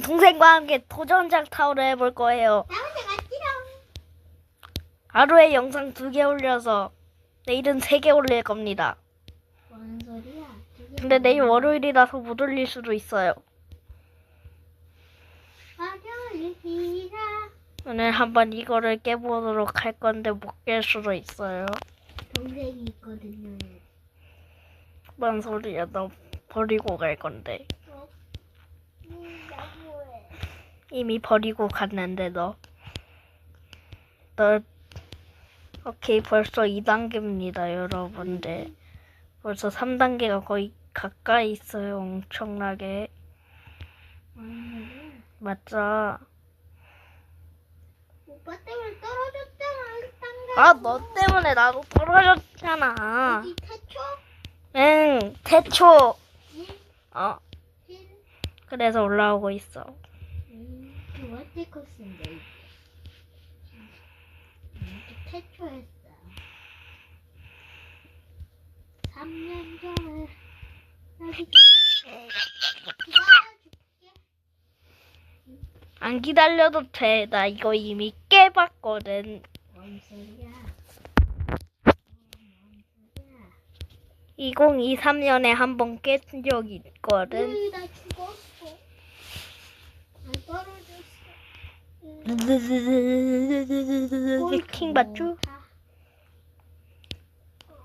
동생과 함께 도전작 타워를 해볼 거예요. 하루에 영상 두 개 올려서 내일은 세 개 올릴 겁니다. 뭔 소리야? 저게 근데 내일? 월요일이라서 못 올릴 수도 있어요. 오늘 한번 이거를 깨보도록 할 건데 못 깰 수도 있어요. 동생이 있거든요. 뭔 소리야? 너 버리고 갈 건데. 어? 음, 나 뭐해? 이미 버리고 갔는데 너. 너 오케이 벌써 2단계입니다 여러분들. 벌써 3단계가 거의 가까이 있어요 엄청나게. 뭔 소리야? 맞죠? 오빠 때문에 떨어졌잖아. 아 너 때문에 나도 떨어졌잖아. 여기 태초? 응 태초. 일? 어 일? 그래서 올라오고 있어. 이게. 음, 또 태초했어. 3년 전에 기다려줄게. 안 기다려도 돼. 나 이거 이미 깨봤거든. 뭔 소리야? 뭔 소리야? 2023년에 한 번 깬 적이 있거든. 으이, 나 죽었어. 안 떨어졌어. 음, 킹 맞죠?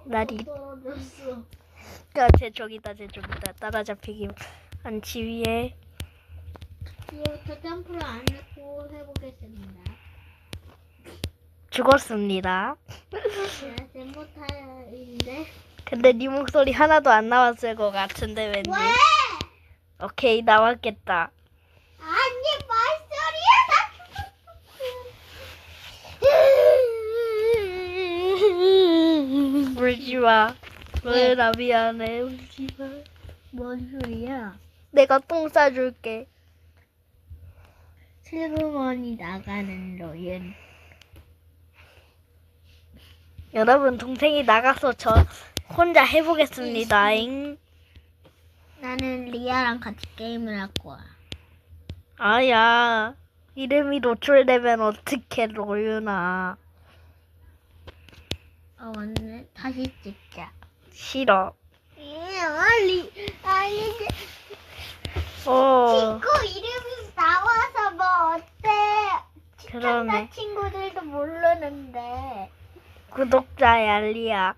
나리. 떨어졌어. 야, 제 저기다, 제 저기다. 따라잡히기. 안치 위에. 이제부터 점프를 안 하고 해보겠습니다. 죽었습니다. 젠모타인데 근데 네 목소리 하나도 안 나왔을 것 같은데 왠지. 왜? 오케이, 나왔겠다. 아니 말소리야 울지 마. 왜? 왜나 미안해. 울지 마. 나뭔 소리야? 내가 똥 싸줄게. 슬그머니 나가는 로연 여러분, 동생이 나가서 저 혼자 해보겠습니다. 잉. 나는 리아랑 같이 게임을 할 거야. 아야. 이름이 노출되면 어떡해, 로유나. 어 오늘 다시 찍자. 싫어. 리 아니 어, 친구 이름이 나와서 뭐 어때? 그러네. 시청자 친구들도 모르는데 구독자야, 리아.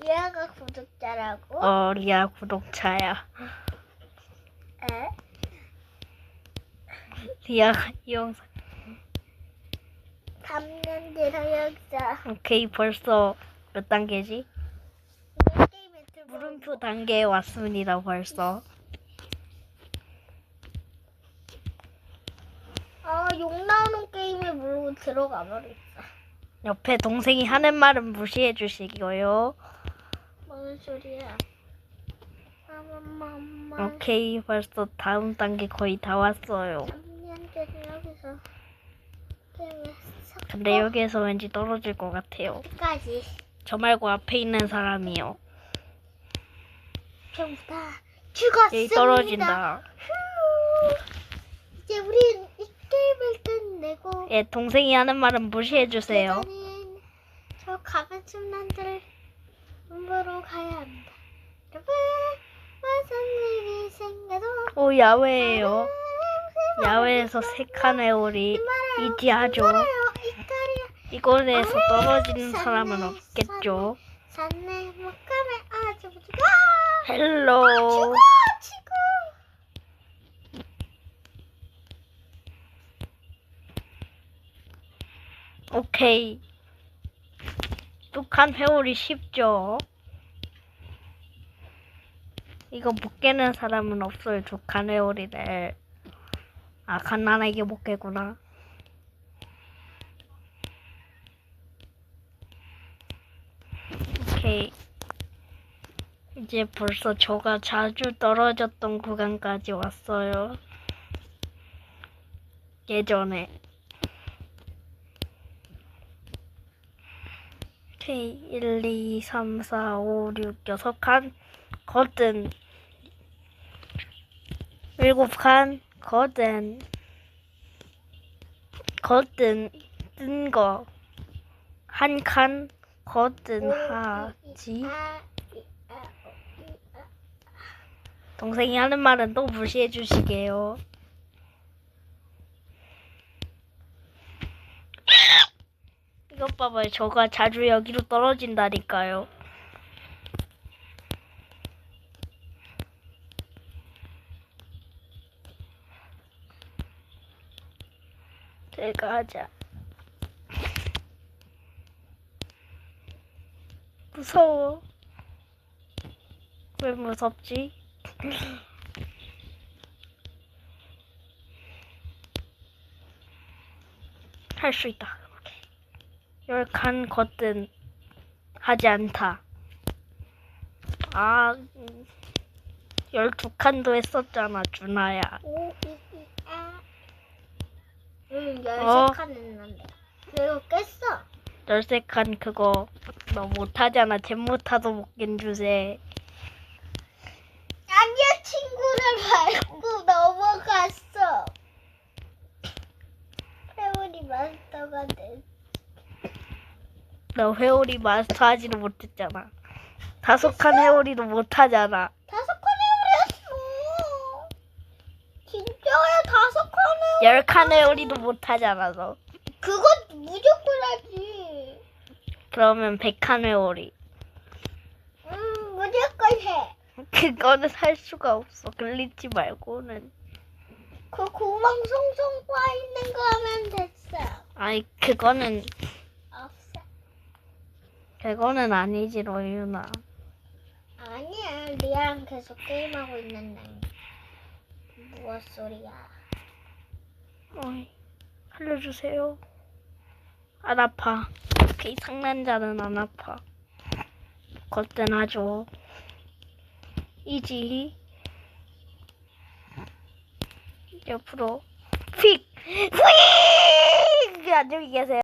리아가 구독자라고? 어, 리아 구독자야. 에? 리아가 이 영상. 3년 뒤로 역사. 오케이, 벌써 몇 단계지? 내 게임에 들어오고. 물음표 단계에 왔습니다, 벌써. 아, 욕 나오는 게임에 모르고 들어가 버렸어. 옆에 동생이 하는 말은 무시해 주시고요. 뭔 소리야? 마마마마. 오케이, 벌써 다음 단계 거의 다 왔어요. 3년 전에 여기서 게임을 근데 여기에서 왠지 떨어질 것 같아요. 까지 저 말고 앞에 있는 사람이요. 다 죽었습니다. 여기 떨어진다. 후. 이제 우린 이 게임을 끝내고 예, 동생이 하는 말은 무시해 주세요. 저 가면춤난들 보러 가야 합니다. 여러분, 생겨도 오, 야외예요. 야외에서 세 칸의 오리 이지하죠. 이곳에서 떨어지는 사람은 없겠죠. 산내 목감에 아주 죽어 헬로. 죽어 치고 오케이. 뚝한 회오리 쉽죠? 이거 못 깨는 사람은 없어요. 뚝한 회오리를. 아, 갓난아기 못 깨구나. 오케이. 이제 벌써 저가 자주 떨어졌던 구간까지 왔어요. 예전에. 오케이. 1, 2, 3, 4, 5, 6, 6칸. 거뜬. 7칸. 거든 거든 뜬 거 한 칸 거든 하지 동생이 하는 말은 또 무시해 주시게요. 이것 봐봐요. 저가 자주 여기로 떨어진다니까요. 제가 하자. 무서워. 왜 무섭지? 할 수 있다. 열칸 걷든 하지 않다. 아, 음, 열두 칸도 했었잖아, 준아야. 응, 어. 열세 칸 했는데. 그리고 깼어. 칸 그거 너 못하잖아. 잼 못하도 못깬 주제. 아니야, 친구를 밟고 넘어갔어. 회오리 마스터가 됐어. 너 회오리 마스터 하지도 못했잖아. 다섯 칸 회오리도 못하잖아. 다섯 칸 회오리였어. 진짜야, 다섯 칸 회오리. 열칸 회오리도 못하잖아, 너. 그거 무조건 하지. 그러면 백칸 회오리. 음, 무조건 해. 그거는 할 수가 없어. 글리치 말고는. 그 구멍 송송 빠 있는 거 하면 됐어. 아이, 그거는, 없어. 그거는 아니지, 로유나. 아니야, 리아랑 계속 게임하고 있는데. 무엇 소리야? 어이, 알려주세요. 안 아파. 이 상남자는 안 아파. 걷든 하죠. 이지. 옆으로. 휙! 휙! 안녕히 계세요.